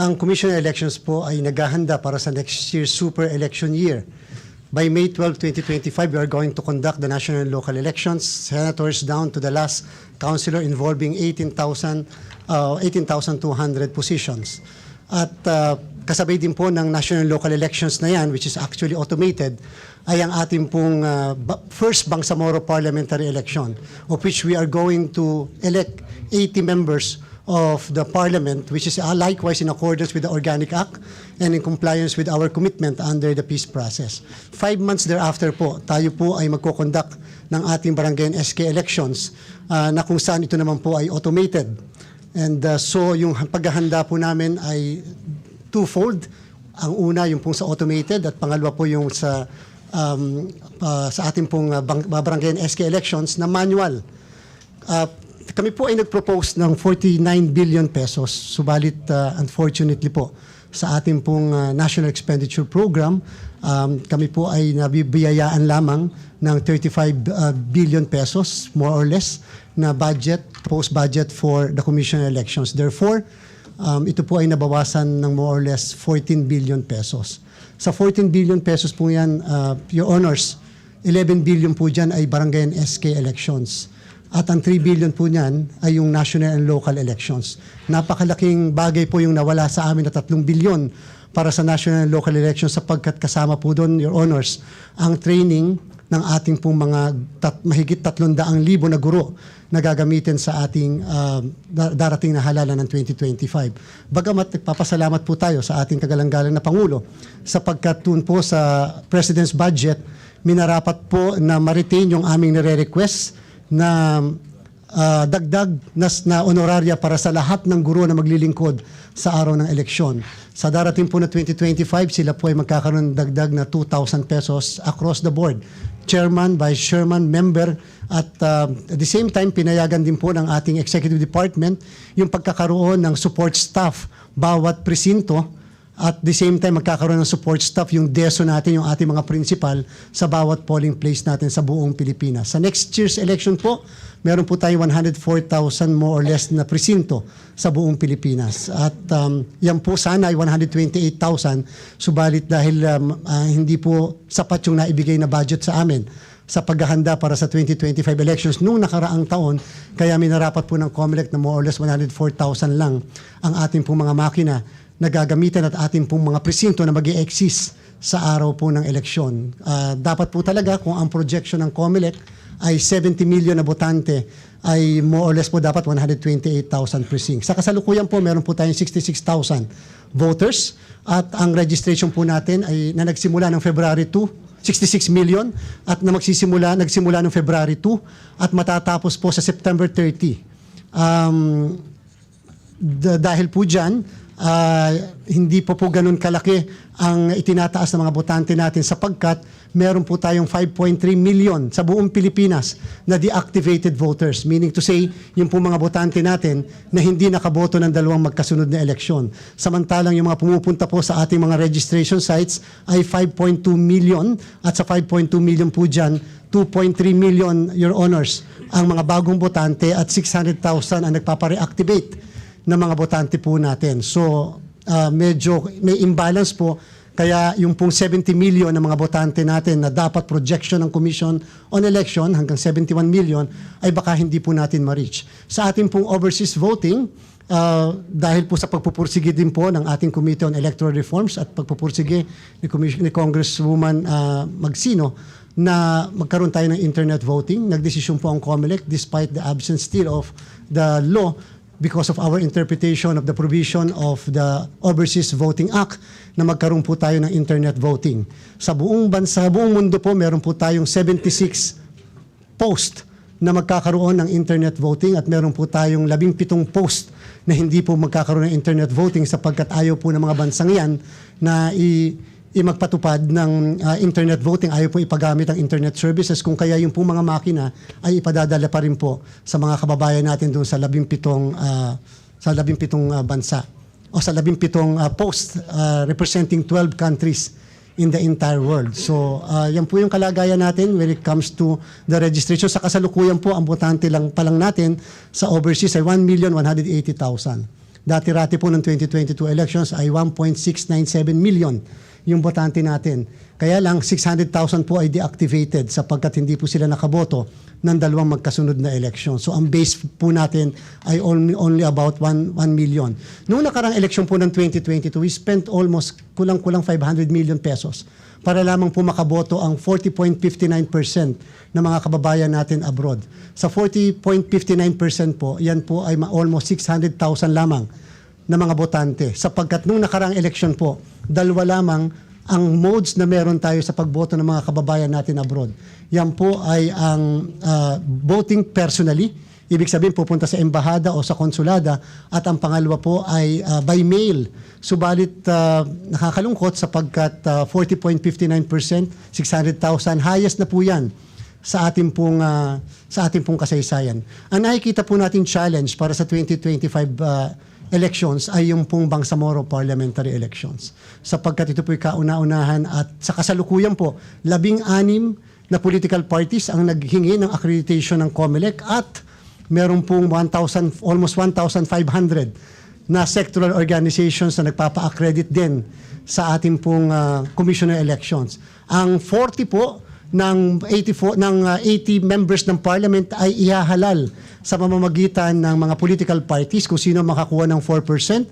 ang Commission on Elections po ay naghahanda para sa next year's super election year. By May 12, 2025, we are going to conduct the national and local elections, senators down to the last councilor involving 18,000, uh, 18,200 positions. At uh, kasabay din po ng national and local elections na yan, which is actually automated, ay ang ating pong uh, first Bangsamoro parliamentary election, of which we are going to elect 80 members of the parliament, which is uh, likewise in accordance with the Organic Act and in compliance with our commitment under the peace process. Five months thereafter po, tayo po ay magkoconduct ng ating barangay SK elections uh, na kung saan ito naman po ay automated. And uh, so yung paghahanda po namin ay twofold. Ang una yung pong sa automated at pangalawa po yung sa um, uh, sa ating pong uh, barangay SK elections na manual. Uh, kami po ay nag-propose ng 49 billion pesos, subalit uh, unfortunately po sa ating pong uh, National Expenditure Program, um, kami po ay nabibiyayaan lamang ng 35 uh, billion pesos, more or less, na budget, post-budget for the Commission on Elections. Therefore, um, ito po ay nabawasan ng more or less 14 billion pesos. Sa 14 billion pesos po yan, uh, Your Honors, 11 billion po dyan ay barangay and SK elections. At ang 3 billion po niyan ay yung national and local elections. Napakalaking bagay po yung nawala sa amin na 3 billion para sa national and local elections sapagkat kasama po doon, Your Honors, ang training ng ating pong mga tat, mahigit 300,000 na guro na gagamitin sa ating uh, da- darating na halalan ng 2025. Bagamat nagpapasalamat po tayo sa ating kagalang-galang na Pangulo sapagkat tun po sa President's budget, minarapat po na ma-retain yung aming nire-request na ah, dagdag na, na honoraria para sa lahat ng guro na maglilingkod sa araw ng eleksyon. Sa darating po na 2025, sila po ay magkakaroon ng dagdag na 2,000 pesos across the board. Chairman, Vice Chairman, Member, at ah, at the same time, pinayagan din po ng ating Executive Department yung pagkakaroon ng support staff bawat presinto at the same time, magkakaroon ng support staff yung DESO natin, yung ating mga principal sa bawat polling place natin sa buong Pilipinas. Sa next year's election po, meron po tayo 104,000 more or less na presinto sa buong Pilipinas. At um, yan po sana ay 128,000, subalit dahil um, ah, hindi po sapat yung naibigay na budget sa amin sa paghahanda para sa 2025 elections nung nakaraang taon, kaya minarapat po ng COMELEC na more or less 104,000 lang ang ating pong mga makina na gagamitin at ating pong mga presinto na mag exist sa araw po ng eleksyon. Ah, dapat po talaga kung ang projection ng COMELEC ay 70 million na botante ay more or less po dapat 128,000 precincts. Sa kasalukuyan po, meron po tayong 66,000 voters at ang registration po natin ay na nagsimula ng February 2 66 million at na magsisimula nagsimula ng February 2 at matatapos po sa September 30. Um, da- dahil po dyan, ah, hindi po po ganun kalaki ang itinataas ng mga botante natin sapagkat meron po tayong 5.3 million sa buong Pilipinas na deactivated voters. Meaning to say, yung po mga botante natin na hindi nakaboto ng dalawang magkasunod na eleksyon. Samantalang yung mga pumupunta po sa ating mga registration sites ay 5.2 million at sa 5.2 million po dyan, 2.3 million, Your Honors, ang mga bagong botante at 600,000 ang nagpapare-activate ng mga botante po natin. So, ah, medyo may imbalance po. Kaya yung pong 70 million ng mga botante natin na dapat projection ng Commission on Election hanggang 71 million ay baka hindi po natin ma-reach. Sa ating pong overseas voting, ah, dahil po sa pagpupursige din po ng ating Committee on Electoral Reforms at pagpupursige ni, Commission, ni Congresswoman ah, Magsino na magkaroon tayo ng internet voting. Nagdesisyon po ang COMELEC despite the absence still of the law because of our interpretation of the provision of the Overseas Voting Act na magkaroon po tayo ng internet voting. Sa buong bansa, buong mundo po, meron po tayong 76 post na magkakaroon ng internet voting at meron po tayong labing pitong post na hindi po magkakaroon ng internet voting sapagkat ayaw po ng mga bansang yan na i, magpatupad ng ah, internet voting, ayaw po ipagamit ang internet services kung kaya yung po mga makina ay ipadadala pa rin po sa mga kababayan natin doon sa labing pitong, ah, sa labing pitong ah, bansa o sa labing pitong ah, post ah, representing 12 countries in the entire world. So, uh, yan po yung kalagayan natin when it comes to the registration. Sa kasalukuyan po, ang botante lang pa lang natin sa overseas ay 1,180,000. Dati-rati po ng 2022 elections ay 1.697 million yung botante natin. Kaya lang 600,000 po ay deactivated sapagkat hindi po sila nakaboto ng dalawang magkasunod na election. So ang base po natin ay only, only about 1, 1 million. Noong nakarang election po ng 2022, we spent almost kulang-kulang 500 million pesos para lamang po makaboto ang 40.59% ng mga kababayan natin abroad. Sa 40.59% po, yan po ay almost 600,000 lamang na mga botante. Sapagkat nung nakarang election po, dalawa lamang ang modes na meron tayo sa pagboto ng mga kababayan natin abroad. Yan po ay ang ah, voting personally, ibig sabihin pupunta sa embahada o sa konsulada at ang pangalawa po ay ah, by mail. Subalit ah, nakakalungkot sapagkat ah, 40.59%, 600,000, highest na po yan sa ating pong ah, sa ating pong kasaysayan. Ang nakikita po nating challenge para sa 2025 ah, elections ay yung pong Bangsamoro parliamentary elections. Sapagkat ito po kauna-unahan at sa kasalukuyan po, labing-anim na political parties ang naghingi ng accreditation ng COMELEC at meron pong 1,000, almost 1,500 na sectoral organizations na nagpapa-accredit din sa ating pong ah, commissioner elections. Ang 40 po ng 84 ng ah, 80 members ng parliament ay ihahalal sa pamamagitan ng mga political parties kung sino makakuha ng 4%.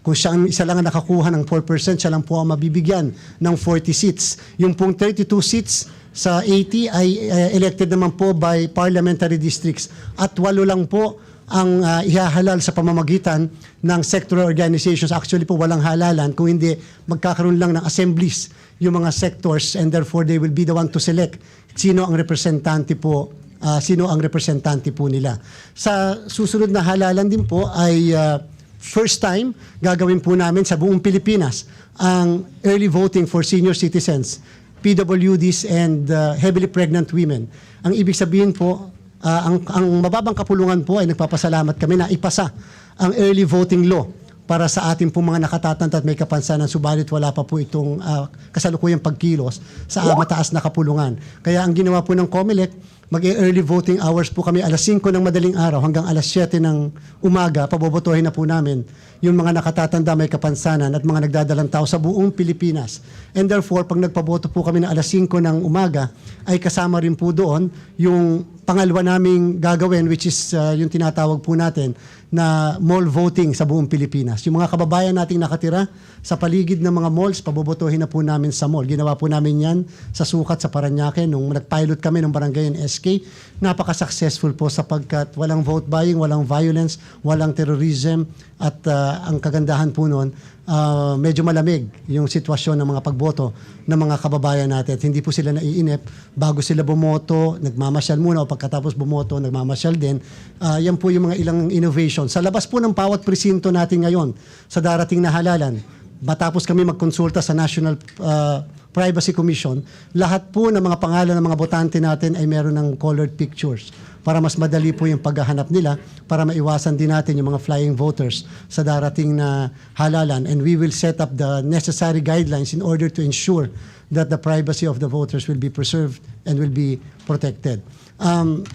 Kung siya ang isa lang ang nakakuha ng 4%, siya lang po ang mabibigyan ng 40 seats. Yung pong 32 seats sa 80 ay eh, elected naman po by parliamentary districts at walo lang po ang ah, ihahalal sa pamamagitan ng sectoral organizations. Actually po walang halalan kung hindi magkakaroon lang ng assemblies yung mga sectors and therefore they will be the one to select sino ang representante po ah, sino ang representante po nila. Sa susunod na halalan din po ay ah, first time gagawin po namin sa buong Pilipinas ang early voting for senior citizens, PWDs and ah, heavily pregnant women. Ang ibig sabihin po Ah, ang, ang mababang kapulungan po ay nagpapasalamat kami na ipasa ang early voting law para sa ating pong mga nakatatanda at may kapansanan subalit wala pa po itong ah, kasalukuyang pagkilos sa ah, mataas na kapulungan. Kaya ang ginawa po ng COMELEC, mag-early voting hours po kami alas 5 ng madaling araw hanggang alas 7 ng umaga, pabobotohin na po namin yung mga nakatatanda may kapansanan at mga nagdadalang tao sa buong Pilipinas. And therefore, pag nagpaboto po kami na alas 5 ng umaga, ay kasama rin po doon yung pangalawa naming gagawin which is uh, yung tinatawag po natin na mall voting sa buong Pilipinas. Yung mga kababayan nating nakatira sa paligid ng mga malls, pabobotohin na po namin sa mall. Ginawa po namin yan sa sukat sa Paranaque nung nag-pilot kami ng barangay and SK. Napaka-successful po sapagkat walang vote buying, walang violence, walang terrorism at uh, ang kagandahan po noon, uh, medyo malamig yung sitwasyon ng mga pagboto ng mga kababayan natin. At hindi po sila naiinip bago sila bumoto, nagmamasyal muna o pagkatapos bumoto, nagmamasyal din. Uh, yan po yung mga ilang innovation. Sa labas po ng bawat presinto natin ngayon sa darating na halalan, matapos kami magkonsulta sa National uh, Privacy Commission, lahat po ng mga pangalan ng mga botante natin ay meron ng colored pictures para mas madali po yung paghahanap nila para maiwasan din natin yung mga flying voters sa darating na halalan and we will set up the necessary guidelines in order to ensure that the privacy of the voters will be preserved and will be protected. Um,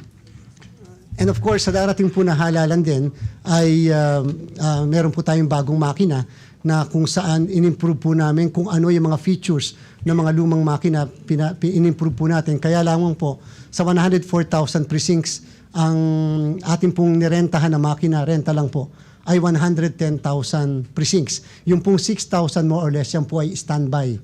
And of course, sa darating po na halalan din ay um, ah, meron po tayong bagong makina na kung saan in-improve po namin kung ano yung mga features ng mga lumang makina pina, pi- in-improve po natin. Kaya lamang po sa 104,000 precincts ang ating pong nirentahan na makina, renta lang po, ay 110,000 precincts. Yung pong 6,000 more or less, yan po ay standby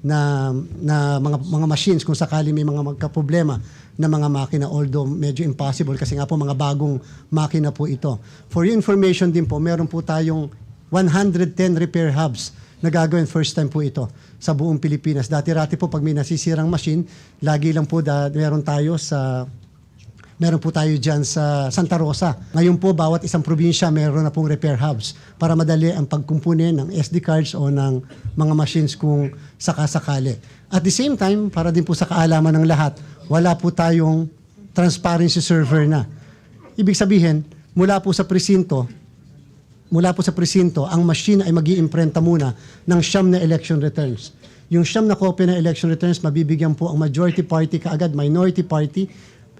na na mga mga machines kung sakali may mga magka-problema na mga makina although medyo impossible kasi nga po mga bagong makina po ito. For your information din po, meron po tayong 110 repair hubs na gagawin first time po ito sa buong Pilipinas. Dati-rati po pag may nasisirang machine, lagi lang po da, meron tayo sa Meron po tayo dyan sa Santa Rosa. Ngayon po, bawat isang probinsya meron na pong repair hubs para madali ang pagkumpuni ng SD cards o ng mga machines kung sakasakali. At the same time, para din po sa kaalaman ng lahat, wala po tayong transparency server na. Ibig sabihin, mula po sa presinto, mula po sa presinto, ang machine ay mag iimprenta muna ng siyam na election returns. Yung siyam na kopya ng election returns, mabibigyan po ang majority party kaagad, minority party,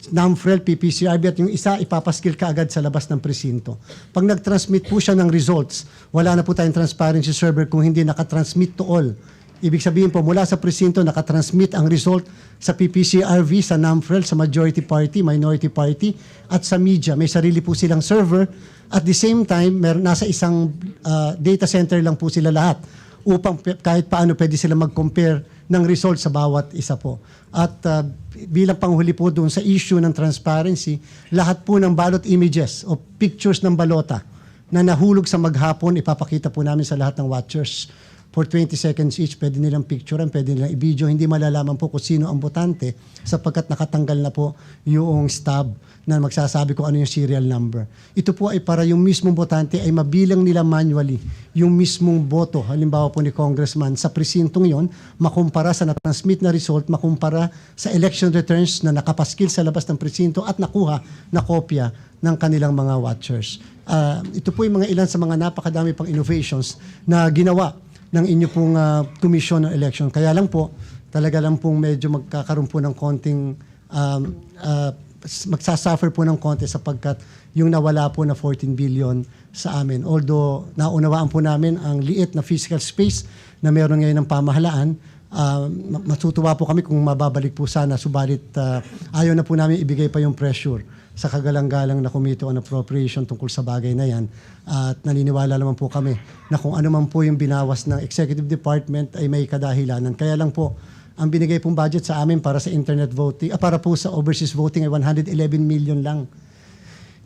NAMFREL, PPCRB at yung isa ipapaskil ka agad sa labas ng presinto. Pag nag-transmit po siya ng results, wala na po tayong transparency server kung hindi nakatransmit to all. Ibig sabihin po, mula sa presinto, nakatransmit ang result sa PPCRV, sa NAMFREL, sa majority party, minority party, at sa media. May sarili po silang server. At the same time, mer- nasa isang uh, data center lang po sila lahat upang kahit paano pwede sila mag-compare ng result sa bawat isa po. At uh, bilang panghuli po doon sa issue ng transparency, lahat po ng ballot images o pictures ng balota na nahulog sa maghapon, ipapakita po namin sa lahat ng watchers for 20 seconds each, pwede nilang picturean, pwede nilang i-video. Hindi malalaman po kung sino ang botante sapagkat nakatanggal na po yung stub na magsasabi kung ano yung serial number. Ito po ay para yung mismong botante ay mabilang nila manually yung mismong boto, halimbawa po ni congressman, sa presintong yon, makumpara sa na-transmit na result, makumpara sa election returns na nakapaskil sa labas ng presinto at nakuha na kopya ng kanilang mga watchers. Ah, ito po yung mga ilan sa mga napakadami pang innovations na ginawa ng inyo pong uh, commission ng election. Kaya lang po, talaga lang pong medyo magkakaroon po ng konting, um, uh, magsasuffer po ng konti sapagkat yung nawala po na 14 billion sa amin. Although naunawaan po namin ang liit na physical space na meron ngayon ng pamahalaan, uh, ma- matutuwa po kami kung mababalik po sana. Subalit uh, ayaw na po namin ibigay pa yung pressure sa kagalang-galang na Committee on Appropriation tungkol sa bagay na yan. At naniniwala naman po kami na kung ano man po yung binawas ng Executive Department ay may kadahilanan. Kaya lang po, ang binigay pong budget sa amin para sa internet voting, ah, para po sa overseas voting ay 111 million lang.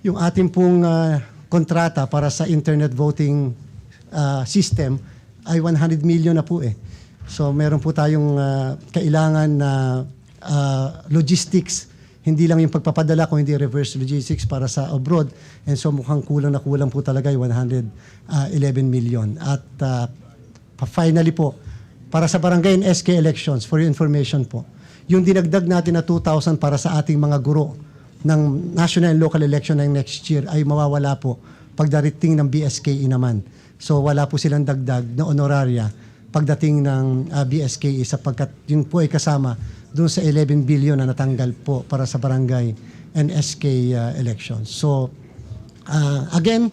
Yung ating pong ah, kontrata para sa internet voting ah, system ay 100 million na po eh. So meron po tayong ah, kailangan na ah, logistics hindi lang yung pagpapadala kung hindi reverse logistics para sa abroad. And so mukhang kulang na kulang po talaga yung 111 million. At ah, pa- finally po, para sa barangay and SK elections, for your information po, yung dinagdag natin na 2,000 para sa ating mga guro ng national and local election ng next year ay mawawala po pagdarating ng BSKE naman. So wala po silang dagdag na honoraria pagdating ng ah, BSKE sapagkat yun po ay kasama doon sa 11 billion na natanggal po para sa barangay and SK ah, elections. So ah, again,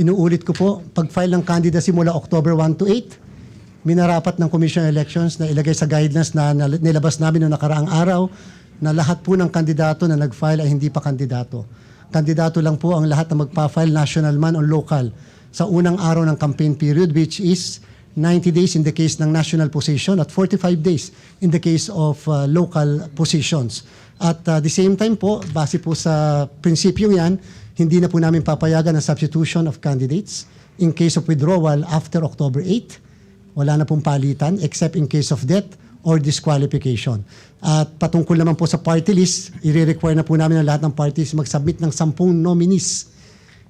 inuulit ko po, pag-file ng candidacy mula October 1 to 8, minarapat ng Commission on Elections na ilagay sa guidelines na nilabas namin noong nakaraang araw na lahat po ng kandidato na nag-file ay hindi pa kandidato. Kandidato lang po ang lahat na magpa-file, national man o local, sa unang araw ng campaign period which is 90 days in the case ng national position at 45 days in the case of uh, local positions. At uh, the same time po, base po sa prinsipyo yan, hindi na po namin papayagan ang substitution of candidates in case of withdrawal after October 8 wala na pong palitan except in case of death or disqualification. At patungkol naman po sa party list, i-require na po namin ang lahat ng parties mag-submit ng sampung nominees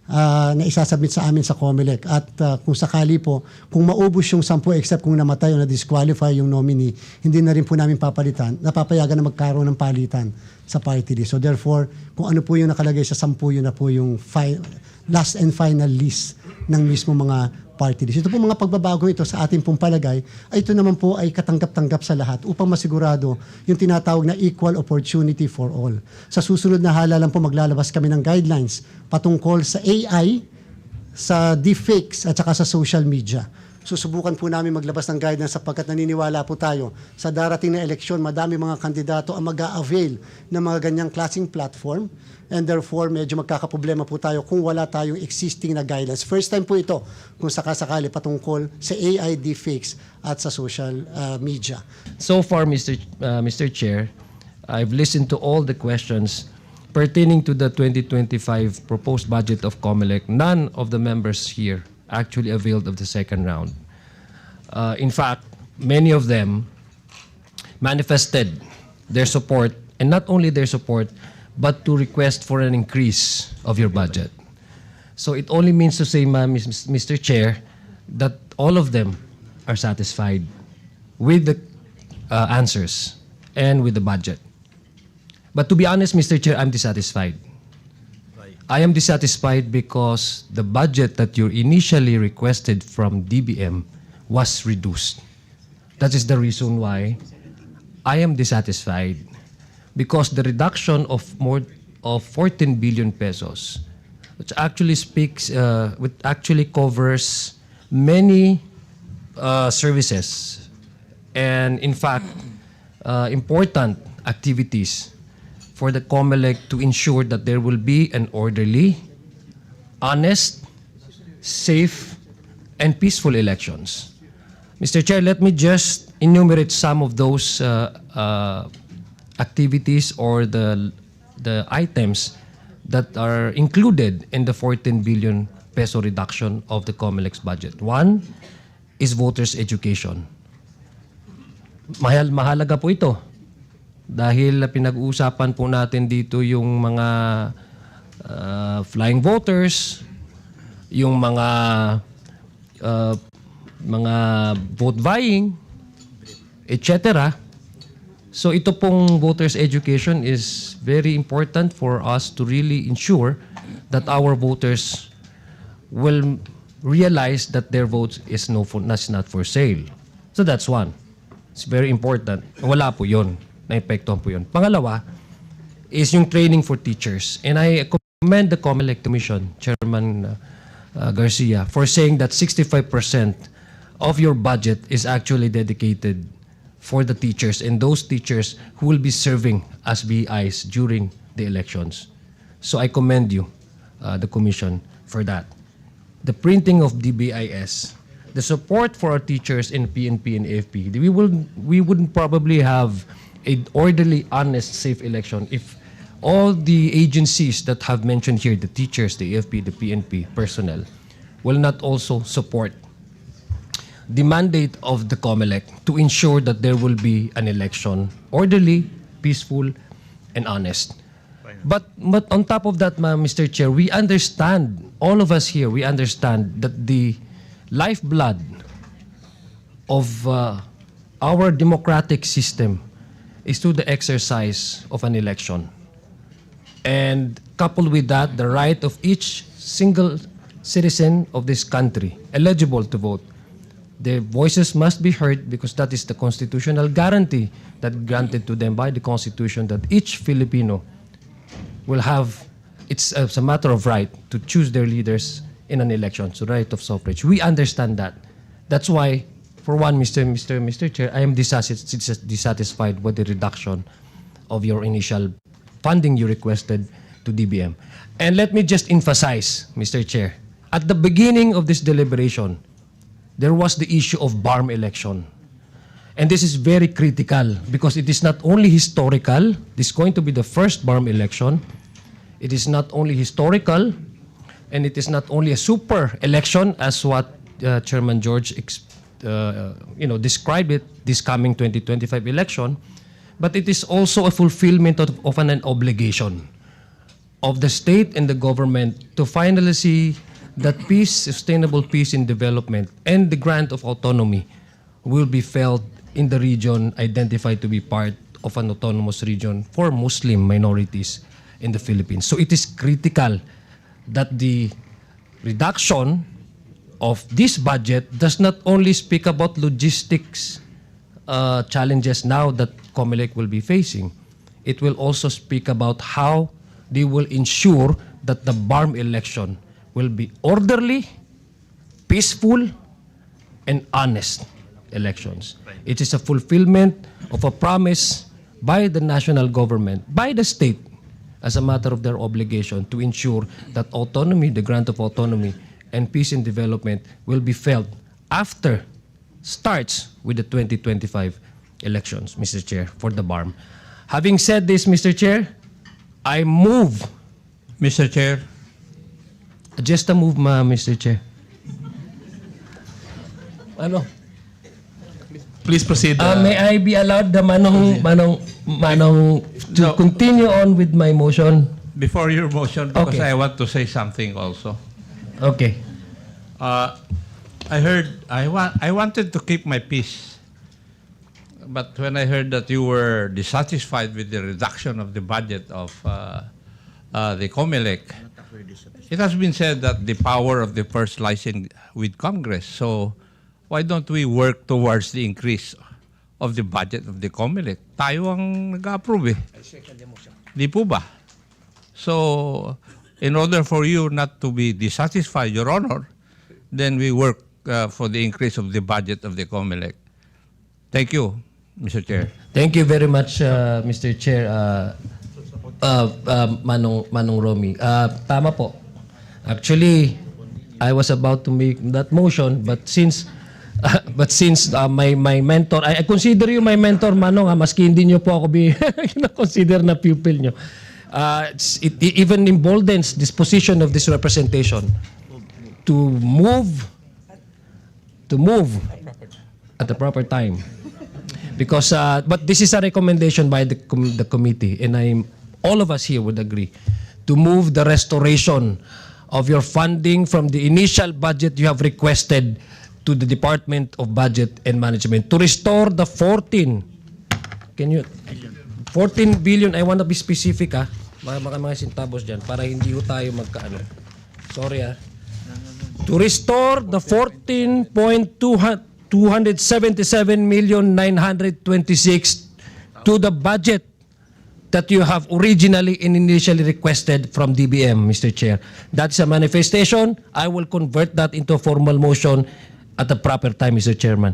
ah, na isasubmit sa amin sa COMELEC. At ah, kung sakali po, kung maubos yung sampu except kung namatay o na-disqualify yung nominee, hindi na rin po namin papalitan, napapayagan na magkaroon ng palitan sa party list. So therefore, kung ano po yung nakalagay sa sampu, yun na po yung fi- last and final list ng mismo mga party list. Ito po mga pagbabago ito sa ating pong palagay, ay ito naman po ay katanggap-tanggap sa lahat upang masigurado yung tinatawag na equal opportunity for all. Sa susunod na halalan po maglalabas kami ng guidelines patungkol sa AI, sa deepfakes at saka sa social media. Susubukan po namin maglabas ng guidance sapagkat naniniwala po tayo sa darating na eleksyon, madami mga kandidato ang mag avail ng mga ganyang klaseng platform and therefore medyo magkakaproblema po tayo kung wala tayong existing na guidelines. First time po ito kung sakasakali patungkol sa AI deepfakes at sa social uh, media. So far, Mr. Uh, Mr. Chair, I've listened to all the questions pertaining to the 2025 proposed budget of COMELEC. None of the members here actually availed of the second round. Uh, in fact, many of them manifested their support, and not only their support, but to request for an increase of your budget. So it only means to say, ma'am, Mr. Chair, that all of them are satisfied with the uh, answers and with the budget. But to be honest, Mr. Chair, I'm dissatisfied. I am dissatisfied because the budget that you initially requested from DBM was reduced. That is the reason why I am dissatisfied because the reduction of more of 14 billion pesos, which actually speaks, uh, which actually covers many uh, services and in fact uh, important activities for the COMELEC to ensure that there will be an orderly, honest, safe, and peaceful elections. Mr. Chair, let me just enumerate some of those uh, uh, activities or the the items that are included in the 14 billion peso reduction of the COMELEC's budget. One is voters' education. Mahal, mahalaga po ito. Dahil pinag-uusapan po natin dito yung mga uh, flying voters, yung mga uh, mga vote vying, etc. So ito pong voters education is very important for us to really ensure that our voters will realize that their vote is no for, is not for sale. So that's one. It's very important. Wala po yun. Naepektuhan po yun. Pangalawa is yung training for teachers. And I commend the COMELEC Commission, Chairman uh, uh, Garcia, for saying that 65% of your budget is actually dedicated for the teachers and those teachers who will be serving as BIs during the elections. So I commend you, uh, the Commission, for that. The printing of DBIS, the support for our teachers in PNP and AFP, we will we wouldn't probably have a orderly, honest, safe election if all the agencies that have mentioned here, the teachers, the AFP, the PNP personnel, will not also support the mandate of the COMELEC to ensure that there will be an election orderly, peaceful, and honest. But, but on top of that, Mr. Chair, we understand, all of us here, we understand that the lifeblood of uh, our democratic system is through the exercise of an election. And coupled with that, the right of each single citizen of this country eligible to vote. Their voices must be heard because that is the constitutional guarantee that granted to them by the Constitution that each Filipino will have, it's, uh, it's a matter of right to choose their leaders in an election, so right of suffrage. We understand that. That's why, for one, Mr. Mr. Mr. Chair, I am dissatis- dissatisfied with the reduction of your initial funding you requested to DBM. And let me just emphasize, Mr. Chair, at the beginning of this deliberation, there was the issue of BARM election. And this is very critical because it is not only historical, this is going to be the first BARM election. It is not only historical, and it is not only a super election as what uh, Chairman George uh, you know, described it, this coming 2025 election, but it is also a fulfillment of, of an, an obligation of the state and the government to finally see that peace, sustainable peace and development, and the grant of autonomy will be felt in the region identified to be part of an autonomous region for Muslim minorities in the Philippines. So it is critical that the reduction of this budget does not only speak about logistics uh, challenges now that COMELEC will be facing. It will also speak about how they will ensure that the BARM election will be orderly, peaceful, and honest elections. It is a fulfillment of a promise by the national government, by the state, as a matter of their obligation to ensure that autonomy, the grant of autonomy, and peace and development will be felt after starts with the 2025 elections, Mr. Chair, for the BARM. Having said this, Mr. Chair, I move, Mr. Chair, just a move, ma, Mr. Chair. Ano? please proceed. Uh, uh, may I be allowed the manong manong manong to No. continue on with my motion? before your motion, because Okay. I want to say something also. Okay. Uh, I heard I want I wanted to keep my peace, but when I heard that you were dissatisfied with the reduction of the budget of uh, uh, the COMELEC, it has been said that the power of the lies in with Congress. So why don't we work towards the increase of the budget of the COMELEC. Tayo ang nag-approve eh. Di po ba? So, in order for you not to be dissatisfied, Your Honor, then we work uh, for the increase of the budget of the COMELEC. Thank you, Mr. Chair. Thank you very much, uh, Mr. Chair. Uh, uh, uh, Manong, Manong Romy. Uh, tama po. Actually, I was about to make that motion, but since but since uh, my my mentor, I, I consider you my mentor, Manong, ha, maski hindi nyo po ako bi consider na pupil nyo. Uh, it, it even emboldens this position of this representation to move to move at the proper time. Because, uh, but this is a recommendation by the, com- the committee, and I'm, all of us here would agree, to move the restoration of your funding from the initial budget you have requested to the Department of Budget and Management. To restore the 14, can you, 14 billion, I want to be specific ah, mga, mga, mga sintabos dyan, para hindi ho tayo magkaano. Sorry ah. To restore the 14.277 million 926 to the budget that you have originally and initially requested from DBM, Mr. Chair. That's a manifestation. I will convert that into a formal motion at the proper time, Mr. Chairman.